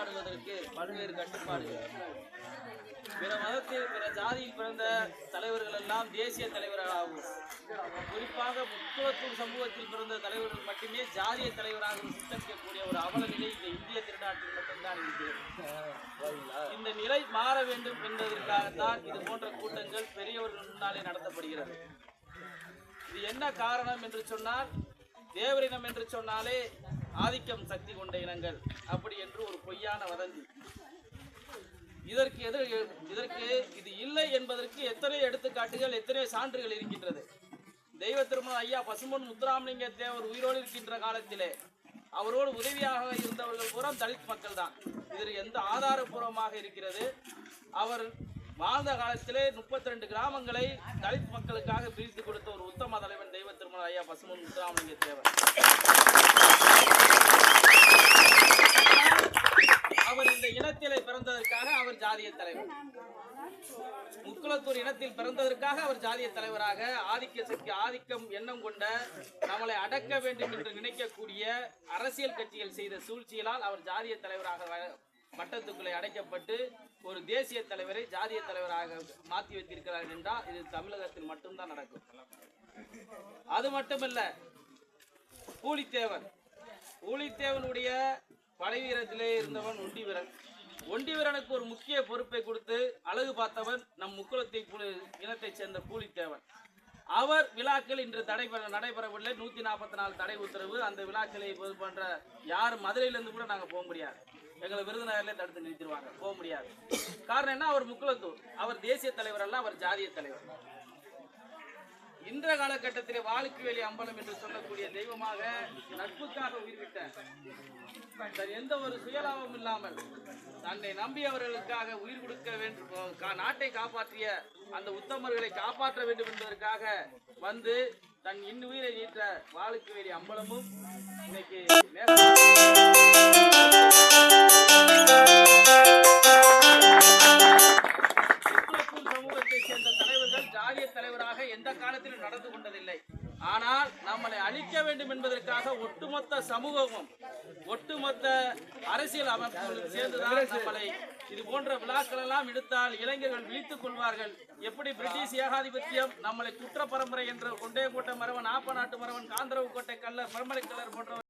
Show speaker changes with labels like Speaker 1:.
Speaker 1: கொண்டாடுவதற்கு பல்வேறு கட்டுப்பாடுகள். பிற மதத்தில் பிற ஜாதியில் பிறந்த தலைவர்கள் எல்லாம் தேசிய தலைவர்களாகும் குறிப்பாக முக்குளத்தூர் சமூகத்தில் பிறந்த தலைவர்கள் மட்டுமே ஜாதிய தலைவராக சித்தரிக்கக்கூடிய ஒரு அவல நிலை இந்த இந்திய திருநாட்டில் மட்டும்தான் இருக்கிறது இந்த நிலை மாற வேண்டும் என்பதற்காகத்தான் இது போன்ற கூட்டங்கள் பெரியவர்கள் முன்னாலே நடத்தப்படுகிறது. இது என்ன காரணம் என்று சொன்னால் தேவரினம் என்று சொன்னாலே ஆதிக்கம் சக்தி கொண்ட இனங்கள். அப்படி என்று ஒரு பொய்யான வதந்தி. இதற்கு எதிர் இதற்கு இது இல்லை என்பதற்கு எத்தனை எடுத்துக்காட்டுகள் எத்தனை சான்றுகள் இருக்கின்றது. தெய்வ திருமண ஐயா பசும்பொன் முத்துராமலிங்க தேவர் உயிரோடு இருக்கின்ற காலத்திலே அவரோடு உதவியாக இருந்தவர்கள் பூரா தலித் மக்கள் தான் இதில் எந்த ஆதாரபூர்வமாக இருக்கிறது? அவர் வாழ்ந்த காலத்திலே 32 கிராமங்களை தலித் மக்களுக்காக பிரித்து கொடுத்த ஒரு உத்தம தலைவன் தெய்வ திருமண ஐயா பசுமன் முத்துராமலிங்க தேவர். இனத்திலே பிறந்ததற்காக அவர் ஜாதிய தலைவர். முக்குளத்தூர் இனத்தில் பிறந்ததற்காக அவர் ஜாதிய தலைவராக ஆதிக்க சக்தி ஆதிக்கம் எண்ணம் கொண்ட நம்மளை அடக்க வேண்டும் என்று நினைக்கக்கூடிய அரசியல் கட்சிகள் செய்த சூழ்ச்சியினால் அவர் ஜாதிய தலைவராக வ- வட்டத்துக்குள்ளே அடைக்கப்பட்டு ஒரு தேசிய தலைவரை ஜாதிய தலைவராக மாற்றி வைத்திருக்கிறார் என்றால் இது தமிழகத்தில் மட்டும்தான் நடக்கும். அது மட்டுமல்ல பூலித்தேவன். பூலித்தேவனுடைய படைவீரத்திலே இருந்தவன் ஒண்டி வீரன் ஒண்டி வீரனுக்கு ஒரு முக்கிய பொறுப்பை கொடுத்து அழகு பார்த்தவன் நம் முக்குளத்தை இனத்தைச் சேர்ந்த கூலித்தேவன் அவர் விழாக்கள் இன்று தடைபெற நடைபெறவில்லை. நூத்தி நாற்பத்தி நாலு தடை உத்தரவு. அந்த விழாக்களை இது பண்ற யார் மதுரையிலேருந்து கூட நாங்க போக முடியாது. எங்களை விருதுநகர்ல தடுத்து நிறுத்திடுவாங்க. போக முடியாது. காரணம் என்ன? அவர் முக்குளத்தூர். அவர் தேசிய தலைவர் அல்ல அவர் ஜாதிய தலைவர். இன்ற காலகட்டத்திலே வாழ்க்கை வேலி அம்பலம் என்று சொல்லக்கூடிய தெய்வமாக நட்புக்காக உயிர்விட்ட தன் எந்த ஒரு சுயலாபம் இல்லாமல் தன்னை நம்பியவர்களுக்காக உயிர் கொடுக்க வேண்டும் நாட்டை காப்பாற்றிய அந்த உத்தமர்களை காப்பாற்ற வேண்டும் என்பதற்காக வந்து தன் இன்னுயிரை நீட்ட வாழுக்கு வேலி அம்பலமும் இன்னைக்கு எதிராக எந்த காலத்திலும் நடந்து கொண்டதில்லை. ஆனால் நம்மளை அழிக்க வேண்டும் என்பதற்காக ஒட்டுமொத்த சமூகமும் ஒட்டுமொத்த அரசியல் அமைப்புகளும் சேர்ந்துதான் நம்மளை இது போன்ற விழாக்கள் எல்லாம் எடுத்தால் இளைஞர்கள் விழித்துக் கொள்வார்கள். எப்படி பிரிட்டிஷ் ஏகாதிபத்தியம் நம்மளை குற்ற பரம்பரை என்ற கொண்டே கோட்டை மரவன் ஆப்ப நாட்டு மரவன் காந்தரவு கோட்டை கல்லர் பரம்பரை கல்லர் போன்றவர்